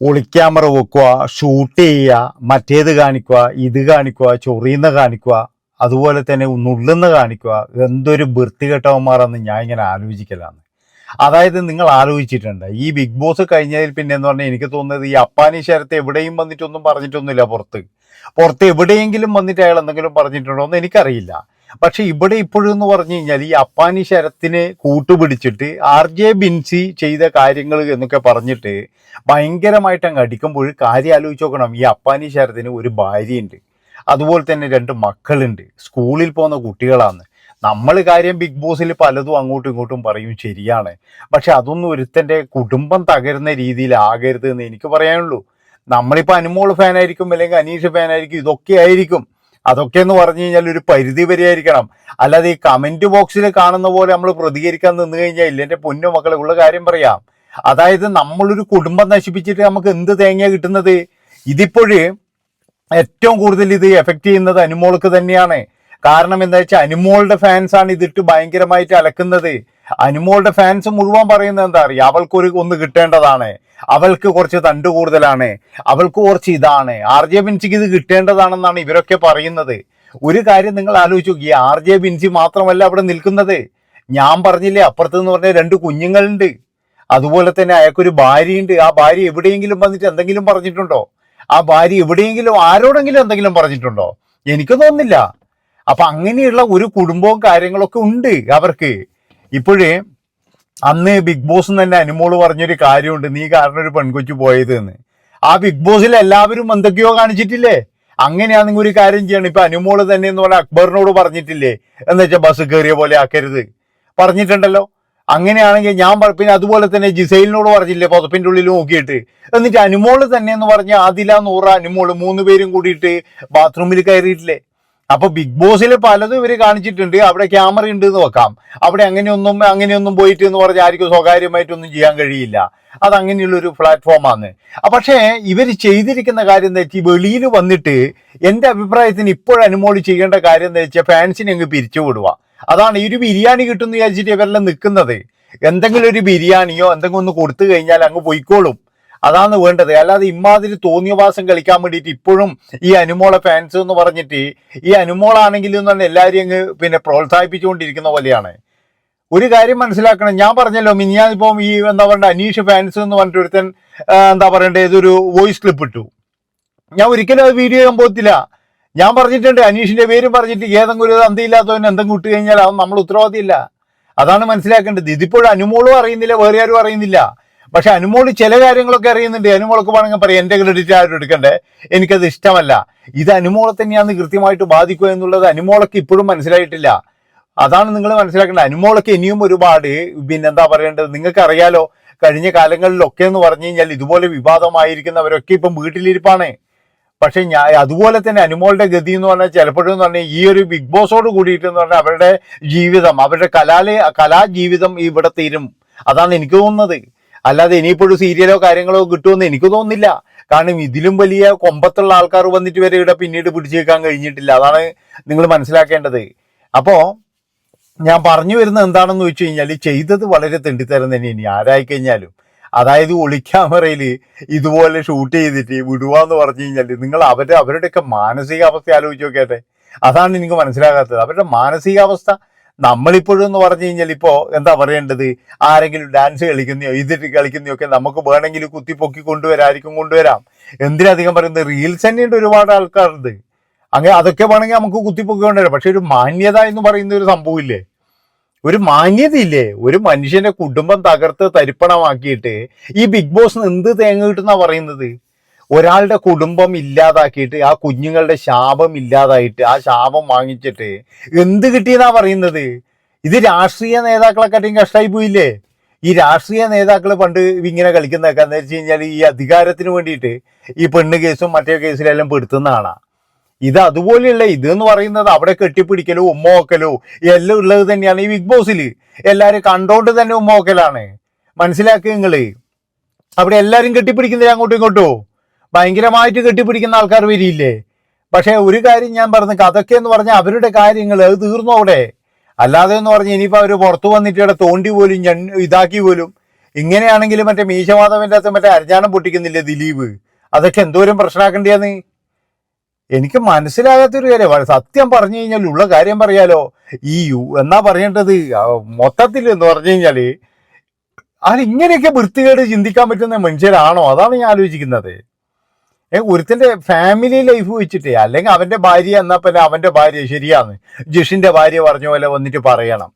ഒളിക്യാമറ വെക്കുക ഷൂട്ട് ചെയ്യുക മറ്റേത് കാണിക്കുക ഇത് കാണിക്കുക ചൊറിയുന്ന കാണിക്കുക അതുപോലെ തന്നെ നുള്ളുന്ന കാണിക്കുക എന്തൊരു വൃത്തികെട്ടവന്മാരെന്ന് ഞാൻ ഇങ്ങനെ ആലോചിക്കലാണ് അതായത് നിങ്ങൾ ആലോചിച്ചിട്ടുണ്ട് ഈ ബിഗ് ബോസ് കഴിഞ്ഞതിൽ പിന്നെ എന്ന് പറഞ്ഞാൽ എനിക്ക് തോന്നുന്നത് ഈ അപ്പാനി ശരത്ത് എവിടെയും വന്നിട്ടൊന്നും പറഞ്ഞിട്ടൊന്നുമില്ല പുറത്ത്. പുറത്ത് എവിടെയെങ്കിലും വന്നിട്ട് അയാൾ എന്തെങ്കിലും പറഞ്ഞിട്ടുണ്ടോ എന്ന് എനിക്കറിയില്ല. പക്ഷെ ഇവിടെ ഇപ്പോഴും എന്ന് പറഞ്ഞു കഴിഞ്ഞാൽ ഈ അപ്പാനി ശരത്തിനെ കൂട്ടുപിടിച്ചിട്ട് ആർ ജെ ബിൻസി ചെയ്ത കാര്യങ്ങൾ എന്നൊക്കെ പറഞ്ഞിട്ട് ഭയങ്കരമായിട്ട് അങ്ങ് അടിക്കുമ്പോൾ കാര്യം ആലോചിച്ച് നോക്കണം. ഈ അപ്പാനി ശരത്തിന് ഒരു ഭാര്യയുണ്ട്. അതുപോലെ തന്നെ രണ്ട് മക്കളുണ്ട്. സ്കൂളിൽ പോകുന്ന കുട്ടികളാണ് നമ്മൾ കാര്യം ബിഗ് ബോസിൽ പലതും അങ്ങോട്ടും ഇങ്ങോട്ടും പറയും ശരിയാണ്. പക്ഷെ അതൊന്നും ഒരുത്തന്റെ കുടുംബം തകരുന്ന രീതിയിലാകരുത് എന്ന് എനിക്ക് പറയാനുള്ളൂ. നമ്മളിപ്പോൾ അനുമോൾ ഫാനായിരിക്കും അല്ലെങ്കിൽ അനീഷ് ഫാനായിരിക്കും ഇതൊക്കെ ആയിരിക്കും. അതൊക്കെ എന്ന് പറഞ്ഞു കഴിഞ്ഞാൽ ഒരു പരിധി വരെ ആയിരിക്കണം അല്ലാതെ ഈ കമന്റ് ബോക്സിൽ കാണുന്ന പോലെ നമ്മൾ പ്രതികരിക്കാൻ നിന്ന് കഴിഞ്ഞാൽ ഇല്ല. എന്റെ പൊന്നു മക്കളെ ഉള്ള കാര്യം പറയാം. അതായത് നമ്മളൊരു കുടുംബം നശിപ്പിച്ചിട്ട് നമുക്ക് എന്ത് തേങ്ങ കിട്ടുന്നത്? ഇതിപ്പോഴ് ഏറ്റവും കൂടുതൽ ഇത് എഫക്ട് ചെയ്യുന്നത് അനുമോൾക്ക് തന്നെയാണ്. കാരണം എന്താ വെച്ചാൽ അനുമോളുടെ ഫാൻസാണ് ഇതിട്ട് ഭയങ്കരമായിട്ട് അലക്കുന്നത്. അനുമോളുടെ ഫാൻസ് മുഴുവൻ പറയുന്നത് എന്താ അറിയാം? അവൾക്കൊരു ഒന്ന് കിട്ടേണ്ടതാണ്. അവൾക്ക് കുറച്ച് തണ്ട് കൂടുതലാണ്. അവൾക്ക് കുറച്ച് ഇതാണ്. ആർ ജെ ബിൻസിക്ക് ഇത് കിട്ടേണ്ടതാണെന്നാണ് ഇവരൊക്കെ പറയുന്നത്. ഒരു കാര്യം നിങ്ങൾ ആലോചിച്ച് നോക്കി ആർ ജെ ബിൻസി മാത്രമല്ല അവിടെ നിൽക്കുന്നത്. ഞാൻ പറഞ്ഞില്ലേ അപ്പുറത്ത് എന്ന് പറഞ്ഞ രണ്ട് കുഞ്ഞുങ്ങളുണ്ട്. അതുപോലെ തന്നെ അയാൾക്കൊരു ഭാര്യയുണ്ട്. ആ ഭാര്യ എവിടെയെങ്കിലും വന്നിട്ട് എന്തെങ്കിലും പറഞ്ഞിട്ടുണ്ടോ? ആ ഭാര്യ എവിടെയെങ്കിലും ആരോടെങ്കിലും എന്തെങ്കിലും പറഞ്ഞിട്ടുണ്ടോ? എനിക്ക് തോന്നുന്നില്ല. അപ്പൊ അങ്ങനെയുള്ള ഒരു കുടുംബവും കാര്യങ്ങളൊക്കെ ഉണ്ട് അവർക്ക്. ഇപ്പോഴേ അന്ന് ബിഗ് ബോസ് തന്നെ അനുമോൾ പറഞ്ഞൊരു കാര്യമുണ്ട്. നീ കാരണം ഒരു പെൺകൊച്ചു പോയത് എന്ന് ആ ബിഗ് ബോസിൽ എല്ലാവരും എന്തൊക്കെയോ കാണിച്ചിട്ടില്ലേ? അങ്ങനെയാണെങ്കിൽ ഒരു കാര്യം ചെയ്യണം. ഇപ്പൊ അനുമോൾ തന്നെ എന്ന് പറഞ്ഞാൽ അക്ബറിനോട് പറഞ്ഞിട്ടില്ലേ? എന്ന് വെച്ചാൽ ബസ് കയറിയ പോലെ ആക്കരുത്. പറഞ്ഞിട്ടുണ്ടല്ലോ. അങ്ങനെയാണെങ്കിൽ ഞാൻ പിന്നെ അതുപോലെ തന്നെ ജിസൈലിനോട് പറഞ്ഞില്ലേ പുതപ്പിന്റെ ഉള്ളിൽ നോക്കിയിട്ട്. എന്നിട്ട് അനുമോൾ തന്നെ എന്ന് പറഞ്ഞ ആദില നൂറ അനുമോൾ മൂന്ന് പേരും കൂടിയിട്ട് ബാത്റൂമിൽ കയറിയിട്ടില്ലേ? അപ്പൊ ബിഗ് ബോസിൽ പലതും ഇവർ കാണിച്ചിട്ടുണ്ട്. അവിടെ ക്യാമറ ഉണ്ട് എന്ന് വെക്കാം. അവിടെ അങ്ങനെയൊന്നും അങ്ങനെയൊന്നും പോയിട്ട് എന്ന് പറഞ്ഞാൽ ആർക്കും സ്വകാര്യമായിട്ടൊന്നും ചെയ്യാൻ കഴിയില്ല. അത് അങ്ങനെയുള്ള ഒരു പ്ലാറ്റ്ഫോമാണ് പക്ഷേ ഇവർ ചെയ്തിരിക്കുന്ന കാര്യം എന്താ വെച്ചാൽ വെളിയിൽ വന്നിട്ട് എന്റെ അഭിപ്രായത്തിന് ഇപ്പോഴും അനുമോളി ചെയ്യേണ്ട കാര്യം എന്താ വെച്ചാൽ ഫാൻസിനെ അങ്ങ് പിരിച്ചു വിടുക. അതാണ് ഈ ഒരു ബിരിയാണി കിട്ടുമെന്ന് വിചാരിച്ചിട്ട് ഇവരെല്ലാം നിൽക്കുന്നത് എന്തെങ്കിലും ഒരു ബിരിയാണിയോ എന്തെങ്കിലും ഒന്ന് കൊടുത്തു കഴിഞ്ഞാൽ അങ്ങ് പൊയ്ക്കോളും. അതാണ് വേണ്ടത്. അല്ലാതെ ഇമാതിരി തോന്നിയവാസം കളിക്കാൻ വേണ്ടിയിട്ട് ഇപ്പോഴും ഈ അനുമോളെ ഫാൻസ് എന്ന് പറഞ്ഞിട്ട് ഈ അനുമോളാണെങ്കിലും തന്നെ എല്ലാവരെയും അങ്ങ് പിന്നെ പ്രോത്സാഹിപ്പിച്ചുകൊണ്ടിരിക്കുന്ന പോലെയാണ്. ഒരു കാര്യം മനസ്സിലാക്കണം. ഞാൻ പറഞ്ഞല്ലോ മിനിയാന്നിപ്പം ഈ എന്താ പറയണ്ട അനീഷ് ഫാൻസ് എന്ന് പറഞ്ഞിട്ട് ഒരുത്തൻ എന്താ പറയണ്ടേ ഇതൊരു വോയിസ് ക്ലിപ്പ് ഇട്ടു. ഞാൻ ഒരിക്കലും അത് വീഡിയോ ചെയ്യാൻ പോകത്തില്ല. ഞാൻ പറഞ്ഞിട്ടുണ്ട് അനീഷിന്റെ പേരും പറഞ്ഞിട്ട് ഏതെങ്കിലും ഒരു അന്തിയില്ലാത്തവൻ എന്തെങ്കിലും ഇട്ട് കഴിഞ്ഞാൽ അത് നമ്മൾ ഉത്തരവാദിയില്ല. അതാണ് മനസ്സിലാക്കേണ്ടത്. ഇതിപ്പോഴും അനുമോളും അറിയുന്നില്ല വേറെ ആരും അറിയുന്നില്ല. പക്ഷെ അനുമോൾ ചില കാര്യങ്ങളൊക്കെ അറിയുന്നുണ്ട്. അനുമോളൊക്കെ വേണമെങ്കിൽ പറയാം എന്റെ ക്രെഡിറ്റ് ആരും എടുക്കണ്ടേ. എനിക്കത് ഇഷ്ടമല്ല. ഇത് അനുമോളെ തന്നെയാണ് കൃത്യമായിട്ട് ബാധിക്കുക എന്നുള്ളത് അനുമോളൊക്കെ ഇപ്പോഴും മനസ്സിലായിട്ടില്ല. അതാണ് നിങ്ങൾ മനസ്സിലാക്കേണ്ടത്. അനുമോളൊക്കെ ഇനിയും ഒരുപാട് പിന്നെ എന്താ പറയേണ്ടത്? നിങ്ങൾക്ക് അറിയാലോ കഴിഞ്ഞ കാലങ്ങളിലൊക്കെ എന്ന് പറഞ്ഞു കഴിഞ്ഞാൽ ഇതുപോലെ വിവാദമായിരിക്കുന്നവരൊക്കെ ഇപ്പം വീട്ടിലിരിപ്പാണ്. പക്ഷെ ഞാൻ അതുപോലെ തന്നെ അനുമോളുടെ ഗതി എന്ന് പറഞ്ഞാൽ ചിലപ്പോഴും എന്ന് പറഞ്ഞാൽ ഈ ഒരു ബിഗ് ബോസോട് കൂടിയിട്ട് എന്ന് പറഞ്ഞാൽ അവരുടെ ജീവിതം അവരുടെ കലാലയ കലാജീവിതം ഇവിടെ തീരും. അതാണ് എനിക്ക് തോന്നുന്നത്. അല്ലാതെ ഇനിയിപ്പോഴും സീരിയലോ കാര്യങ്ങളോ കിട്ടുമെന്ന് എനിക്ക് തോന്നുന്നില്ല. കാരണം ഇതിലും വലിയ കൊമ്പത്തുള്ള ആൾക്കാർ വന്നിട്ട് വരെ ഇവിടെ പിന്നീട് പിടിച്ചു വെക്കാൻ കഴിഞ്ഞിട്ടില്ല. അതാണ് നിങ്ങൾ മനസ്സിലാക്കേണ്ടത്. അപ്പോ ഞാൻ പറഞ്ഞു വരുന്നത് എന്താണെന്ന് വെച്ച് കഴിഞ്ഞാൽ ചെയ്തത് വളരെ തെണ്ടിത്തരം ഇനി ആരായി കഴിഞ്ഞാലും. അതായത് ഒളിക്യാമറയിൽ ഇതുപോലെ ഷൂട്ട് ചെയ്തിട്ട് വിടുവാന്ന് പറഞ്ഞു കഴിഞ്ഞാൽ നിങ്ങൾ അവരുടെ അവരുടെയൊക്കെ മാനസികാവസ്ഥ ആലോചിച്ച് നോക്കിയാട്ടെ. അതാണ് എനിക്ക് മനസ്സിലാകാത്തത്. അവരുടെ മാനസികാവസ്ഥ നമ്മളിപ്പോഴും എന്ന് പറഞ്ഞു കഴിഞ്ഞാൽ ഇപ്പോൾ എന്താ പറയേണ്ടത്? ആരെങ്കിലും ഡാൻസ് കളിക്കുന്നയോ ഇതിട്ട് കളിക്കുന്നയോ ഒക്കെ നമുക്ക് വേണമെങ്കിൽ കുത്തിപ്പൊക്കി കൊണ്ടുവരായിരിക്കും കൊണ്ടുവരാം. എന്തിനധികം പറയുന്നത്? റീൽസ് തന്നെയുണ്ട് ഒരുപാട് ആൾക്കാരുണ്ട്. അങ്ങനെ അതൊക്കെ വേണമെങ്കിൽ നമുക്ക് കുത്തിപ്പൊക്കി കൊണ്ടുവരാം. പക്ഷെ ഒരു മാന്യത എന്ന് പറയുന്ന ഒരു സംഭവമില്ലേ? ഒരു മാന്യതയില്ലേ? ഒരു മനുഷ്യന്റെ കുടുംബം തകർത്ത് തരിപ്പണമാക്കിയിട്ട് ഈ ബിഗ് ബോസ് എന്ത് തേങ്ങ കിട്ടുന്ന പറയുന്നത്? ഒരാളുടെ കുടുംബം ഇല്ലാതാക്കിയിട്ട് ആ കുഞ്ഞുങ്ങളുടെ ശാപം ഇല്ലാതായിട്ട് ആ ശാപം വാങ്ങിച്ചിട്ട് എന്ത് കിട്ടിയെന്നാ പറയുന്നത്? ഇത് രാഷ്ട്രീയ നേതാക്കളെക്കാട്ടിയും കഷ്ടമായി പോയില്ലേ? ഈ രാഷ്ട്രീയ നേതാക്കൾ പണ്ട് ഇങ്ങനെ കളിക്കുന്നതൊക്കെ എന്ന് വെച്ച് കഴിഞ്ഞാൽ ഈ അധികാരത്തിന് വേണ്ടിയിട്ട് ഈ പെണ്ണ് കേസും മറ്റേ കേസിലെല്ലാം പെടുത്തുന്നതാണ് ഇത് അതുപോലെയുള്ള ഇത് എന്ന് പറയുന്നത് അവിടെ കെട്ടിപ്പിടിക്കലോ ഉമ്മ വെക്കലോ എല്ലാം ഉള്ളത് തന്നെയാണ് ഈ ബിഗ് ബോസിൽ എല്ലാവരും കണ്ടോണ്ട് തന്നെ ഉമ്മ വെക്കലാണ് മനസ്സിലാക്കുക നിങ്ങൾ അവിടെ എല്ലാവരും കെട്ടിപ്പിടിക്കുന്നില്ല അങ്ങോട്ടും ഇങ്ങോട്ടും? ഭയങ്കരമായിട്ട് കെട്ടിപ്പിടിക്കുന്ന ആൾക്കാർ വരിയില്ലേ പക്ഷെ ഒരു കാര്യം ഞാൻ പറഞ്ഞു അതൊക്കെ എന്ന് പറഞ്ഞാൽ അവരുടെ കാര്യങ്ങൾ അത് തീർന്നു അവിടെ? അല്ലാതെ എന്ന് പറഞ്ഞാൽ ഇനിയിപ്പോൾ അവർ പുറത്തു വന്നിട്ട് ഇവിടെ തോണ്ടി പോലും ഞണ് ഇതാക്കി പോലും ഇങ്ങനെയാണെങ്കിൽ മറ്റേ മീശമാധവന്റെ അകത്ത് മറ്റേ അരഞ്ഞാണം പൊട്ടിക്കുന്നില്ലേ ദിലീപ്? അതൊക്കെ എന്തോരം പ്രശ്നമാക്കേണ്ടിയാന്ന് എനിക്ക് മനസ്സിലാകാത്തൊരു കാര്യം സത്യം പറഞ്ഞു കഴിഞ്ഞാൽ ഉള്ള കാര്യം പറയാലോ. ഈ യു- എന്നാ പറയേണ്ടത്? മൊത്തത്തിൽ എന്ന് പറഞ്ഞു കഴിഞ്ഞാൽ അതിങ്ങനെയൊക്കെ വൃത്തികേട് ചിന്തിക്കാൻ പറ്റുന്ന മനുഷ്യരാണോ? അതാണ് ഞാൻ ആലോചിക്കുന്നത്. ഒരുത്തന്റെ ഫാമിലി ലൈഫ് വെച്ചിട്ട് അല്ലെങ്കിൽ അവന്റെ ഭാര്യ എന്നാ പിന്നെ അവന്റെ ഭാര്യ ശരിയാന്ന് ജിഷിന്റെ ഭാര്യ പറഞ്ഞ പോലെ വന്നിട്ട് പറയണം.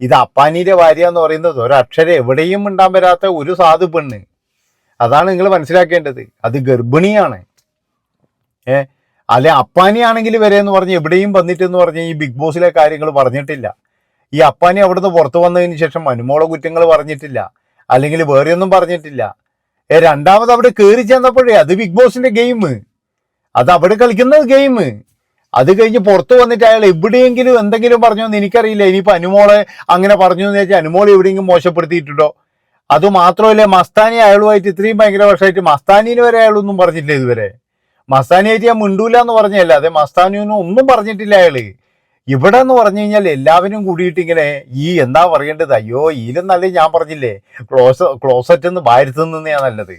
ഇത് അപ്പാനിയുടെ ഭാര്യ എന്ന് പറയുന്നത് ഒരക്ഷരം എവിടെയും ഉണ്ടാൻ വരാത്ത ഒരു സാധു പെണ്ണ്. അതാണ് നിങ്ങൾ മനസ്സിലാക്കേണ്ടത്. അത് ഗർഭിണിയാണ്. ഏ അല്ലെ അപ്പാനിയാണെങ്കിൽ വരെ എന്ന് പറഞ്ഞ് എവിടെയും വന്നിട്ട് എന്ന് പറഞ്ഞ് ഈ ബിഗ് ബോസിലെ കാര്യങ്ങൾ പറഞ്ഞിട്ടില്ല. ഈ അപ്പാനി അവിടുന്ന് പുറത്തു വന്നതിന് ശേഷം മനുമോള കുറ്റങ്ങൾ പറഞ്ഞിട്ടില്ല. അല്ലെങ്കിൽ വേറെയൊന്നും പറഞ്ഞിട്ടില്ല. രണ്ടാമത് അവിടെ കയറി ചെന്നപ്പോഴേ അത് ബിഗ് ബോസിന്റെ ഗെയിം അത് അവിടെ കളിക്കുന്ന ഗെയിം അത് കഴിഞ്ഞ് പുറത്തു വന്നിട്ട് അയാൾ എവിടെയെങ്കിലും എന്തെങ്കിലും പറഞ്ഞു എന്ന് എനിക്കറിയില്ല. ഇനിയിപ്പോ അനുമോളെ അങ്ങനെ പറഞ്ഞു എന്ന് വെച്ചാൽ അനുമോളെ എവിടെയെങ്കിലും മോശപ്പെടുത്തിയിട്ടുണ്ടോ? അത് മാത്രമല്ല മസ്താനി അയാളുമായിട്ട് ഇത്രയും ഭയങ്കര വർഷമായിട്ട് മസ്താനിന് വരെ അയാളൊന്നും പറഞ്ഞിട്ടില്ല ഇതുവരെ. മസ്താനിയായിട്ട് ഞാൻ മിണ്ടൂല എന്ന് പറഞ്ഞല്ല അതെ മസ്താനിയൊന്നും ഒന്നും പറഞ്ഞിട്ടില്ല അയാൾ. ഇവിടെ എന്ന് പറഞ്ഞു കഴിഞ്ഞാൽ എല്ലാവരും കൂടിയിട്ട് ഇങ്ങനെ ഈ എന്താ പറയേണ്ടത്? അയ്യോ ഈലും ഞാൻ പറഞ്ഞില്ലേ? ക്ലോസ് ക്ലോസറ്റ് നിന്ന് നിന്നാണ് നല്ലത്.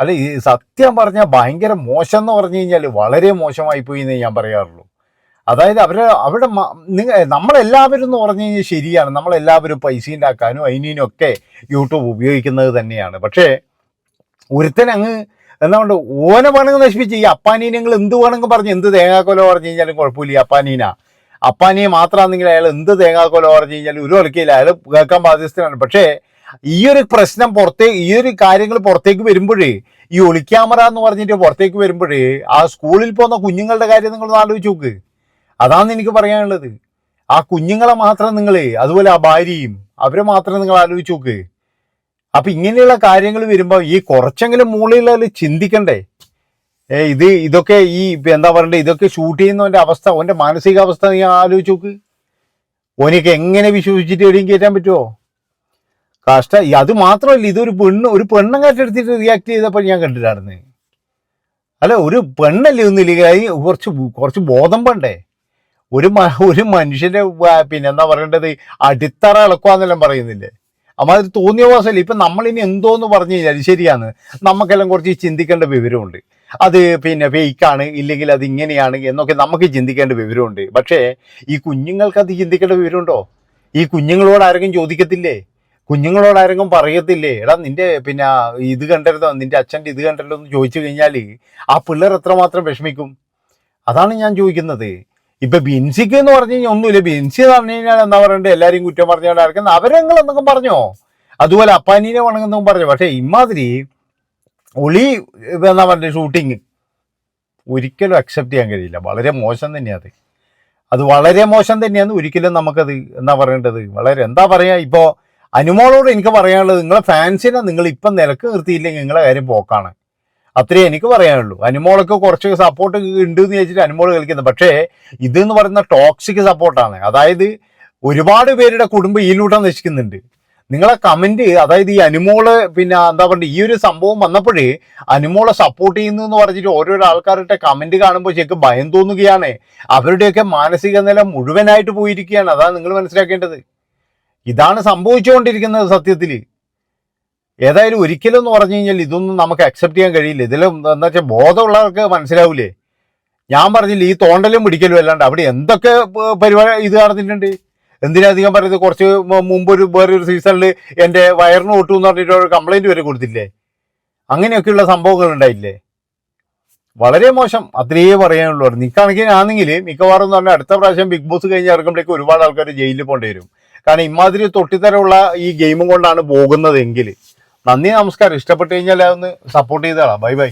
അല്ല ഈ സത്യം പറഞ്ഞാൽ ഭയങ്കര മോശം എന്ന് പറഞ്ഞു കഴിഞ്ഞാൽ വളരെ മോശമായി പോയി എന്നേ ഞാൻ പറയാറുള്ളൂ. അതായത് അവരെ അവിടെ നിങ്ങൾ നമ്മളെല്ലാവരും എന്ന് പറഞ്ഞു കഴിഞ്ഞാൽ ശരിയാണ്. നമ്മളെല്ലാവരും പൈസ ഉണ്ടാക്കാനും അതിനും ഒക്കെ യൂട്യൂബ് ഉപയോഗിക്കുന്നത് തന്നെയാണ്. പക്ഷേ ഒരുത്തൻ അങ്ങ് എന്താണ്ട് ഓനെ വേണമെങ്കിൽ നശിപ്പിച്ച്. ഈ അപ്പാനീനങ്ങൾ എന്ത് വേണമെങ്കിൽ പറഞ്ഞ് എന്ത് തേങ്ങാക്കൊല പറഞ്ഞു കഴിഞ്ഞാലും കുഴപ്പമില്ല. അപ്പാനീന. അപ്പാനിയെ മാത്രമാണെങ്കിൽ അയാൾ എന്ത് തേങ്ങാക്കോലോ പറഞ്ഞു കഴിഞ്ഞാൽ ഒരു ഒലക്കയില്ല. അയാൾ കേൾക്കാൻ ബാധ്യസ്ഥനാണ്. പക്ഷേ ഈ ഒരു പ്രശ്നം പുറത്തേ ഈ ഒരു കാര്യങ്ങൾ പുറത്തേക്ക് വരുമ്പോഴേ ഈ ഒളിക്യാമറ എന്ന് പറഞ്ഞിട്ട് പുറത്തേക്ക് വരുമ്പോഴേ ആ സ്കൂളിൽ പോകുന്ന കുഞ്ഞുങ്ങളുടെ കാര്യം നിങ്ങളൊന്ന് ആലോചിച്ച് നോക്ക്. അതാണ് എനിക്ക് പറയാനുള്ളത്. ആ കുഞ്ഞുങ്ങളെ മാത്രം നിങ്ങൾ അതുപോലെ ആ ഭാര്യയും അവരെ മാത്രം നിങ്ങൾ ആലോചിച്ച് നോക്ക്. അപ്പൊ ഇങ്ങനെയുള്ള കാര്യങ്ങൾ വരുമ്പോൾ ഈ കുറച്ചെങ്കിലും മൂളയിലുള്ള ചിന്തിക്കണ്ടേ? ഏ ഇത് ഇതൊക്കെ ഈ എന്താ പറയണ്ടേ ഇതൊക്കെ ഷൂട്ട് ചെയ്യുന്നവന്റെ അവസ്ഥ അവന്റെ മാനസികാവസ്ഥ നീ ആലോചിച്ച് നോക്ക്. ഓനൊക്കെ എങ്ങനെ വിശ്വസിച്ചിട്ട് എവിടെയും കയറ്റാൻ പറ്റുമോ കഷ്ട അത് മാത്രമല്ല ഇതൊരു പെണ്ണ് ഒരു പെണ്ണും കാറ്റെടുത്തിട്ട് റിയാക്ട് ചെയ്തപ്പോൾ ഞാൻ കണ്ടിട്ടായിരുന്നു. അല്ല ഒരു പെണ്ണല്ലേ ഒന്നുമില്ല കുറച്ച് കുറച്ച് ബോധം പണ്ടേ. ഒരു ഒരു മനുഷ്യന്റെ പിന്നെ എന്താ പറയേണ്ടത്? അടിത്തറ ഇളക്കുക എന്നെല്ലാം പറയുന്നില്ലേ? അമ്മാതിരി തോന്നിയ പോസല്ല ഇപ്പൊ നമ്മളിനി എന്തോന്ന് പറഞ്ഞു കഴിഞ്ഞാൽ ശരിയാണ്. നമുക്കെല്ലാം കുറച്ച് ചിന്തിക്കേണ്ട വിവരമുണ്ട്. അത് പിന്നെ ഫേക്കാണ് ഇല്ലെങ്കിൽ അത് ഇങ്ങനെയാണ് എന്നൊക്കെ നമുക്ക് ചിന്തിക്കേണ്ട വിവരമുണ്ട്. പക്ഷേ ഈ കുഞ്ഞുങ്ങൾക്ക് അത് ചിന്തിക്കേണ്ട വിവരമുണ്ടോ? ഈ കുഞ്ഞുങ്ങളോട് ആരെങ്കിലും ചോദിക്കത്തില്ലേ? കുഞ്ഞുങ്ങളോട് ആരെങ്കിലും പറയത്തില്ലേ? എടാ നിന്റെ പിന്നെ ഇത് കണ്ടരുതോ? നിന്റെ അച്ഛന്റെ ഇത് കണ്ടല്ലോ എന്ന് ചോദിച്ചു കഴിഞ്ഞാൽ ആ പിള്ളേർ എത്രമാത്രം വിഷമിക്കും? അതാണ് ഞാൻ ചോദിക്കുന്നത്. ഇപ്പൊ ബിൻസിക്ക് എന്ന് പറഞ്ഞു കഴിഞ്ഞാൽ ഒന്നുമില്ല. ബിൻസി എന്ന് പറഞ്ഞു കഴിഞ്ഞാൽ എന്താ പറയണ്ടേ? എല്ലാരും കുറ്റം പറഞ്ഞുകൊണ്ട് അടക്കുന്ന അവരങ്ങൾ എന്നൊക്കെ പറഞ്ഞോ? അതുപോലെ അപ്പാനീനെ വണങ്ങുന്നതും പറഞ്ഞു? പക്ഷെ ഇമാതിരി ഒളി എന്താ പറഞ്ഞ ഷൂട്ടിങ് ഒരിക്കലും അക്സെപ്റ്റ് ചെയ്യാൻ കഴിയില്ല. വളരെ മോശം തന്നെയാണ് അത്. വളരെ മോശം തന്നെയാണ് ഒരിക്കലും നമുക്കത് എന്താ പറയേണ്ടത്? വളരെ എന്താ പറയാ? ഇപ്പോ അനുമോളോട് എനിക്ക് പറയാനുള്ളത് നിങ്ങളെ ഫാൻസിനെ നിങ്ങൾ ഇപ്പം നിലയ്ക്ക് നിർത്തിയില്ലെങ്കിൽ നിങ്ങളെ കാര്യം പോക്കാണ്. അത്രേ എനിക്ക് പറയാനുള്ളൂ. അനുമോളൊക്കെ കുറച്ച് സപ്പോർട്ട് ഉണ്ട് എന്ന് ചോദിച്ചിട്ട് അനുമോൾ കളിക്കുന്നത്. പക്ഷേ ഇതെന്ന് പറയുന്ന ടോക്സിക് സപ്പോർട്ടാണ് അതായത് ഒരുപാട് പേരുടെ കുടുംബം ഇതിലൂടെ നശിക്കുന്നുണ്ട്. നിങ്ങളെ കമന്റ് അതായത് ഈ അനുമോൾ പിന്നെ എന്താ പറയുക ഈ ഒരു സംഭവം വന്നപ്പോഴേ അനുമോളെ സപ്പോർട്ട് ചെയ്യുന്നു എന്ന് പറഞ്ഞിട്ട് ഓരോരോ ആൾക്കാരുടെ കമന്റ് കാണുമ്പോൾ ശരിക്കും ഭയം തോന്നുകയാണ്. അവരുടെയൊക്കെ മാനസിക നില മുഴുവനായിട്ട് പോയിരിക്കുകയാണ്. അതാണ് നിങ്ങൾ മനസ്സിലാക്കേണ്ടത്. ഇതാണ് സംഭവിച്ചുകൊണ്ടിരിക്കുന്നത് സത്യത്തിൽ ഏതായാലും ഒരിക്കലും എന്ന് പറഞ്ഞു കഴിഞ്ഞാൽ ഇതൊന്നും നമുക്ക് അക്സെപ്റ്റ് ചെയ്യാൻ കഴിയില്ല. ഇതിലും എന്താ വെച്ചാൽ ബോധമുള്ളവർക്ക് മനസ്സിലാവൂലേ? ഞാൻ പറഞ്ഞില്ല ഈ തോണ്ടലും പിടിക്കലും അല്ലാണ്ട് അവിടെ എന്തൊക്കെ പരിപാടി ഇത് നടന്നിട്ടുണ്ട്? എന്തിനധികം പറയുന്നത്? കുറച്ച് മുമ്പ് ഒരു വേറൊരു സീസണിൽ എന്റെ വയറിന് ഒട്ടു എന്ന് പറഞ്ഞിട്ട് ഒരു വരെ കൊടുത്തില്ലേ? അങ്ങനെയൊക്കെയുള്ള സംഭവങ്ങൾ ഉണ്ടായില്ലേ? വളരെ മോശം. അത്രയേ പറയാനുള്ളൂ. നിൽക്കാണെങ്കിൽ ആണെങ്കിൽ മിക്കവാറും എന്ന് പറഞ്ഞാൽ അടുത്ത പ്രാവശ്യം ബിഗ് ബോസ് കഴിഞ്ഞ് ഇറക്കുമ്പോഴേക്ക് ഒരുപാട് ആൾക്കാർ ജയിലിൽ പോകേണ്ടി വരും. കാരണം ഇമാതിരി തൊട്ടിത്തരമുള്ള ഈ ഗെയിമും കൊണ്ടാണ് പോകുന്നതെങ്കിൽ നന്ദി നമസ്കാരം. ഇഷ്ടപ്പെട്ടു കഴിഞ്ഞാൽ അതൊന്ന് സപ്പോർട്ട് ചെയ്തോളാം ബൈ ബൈ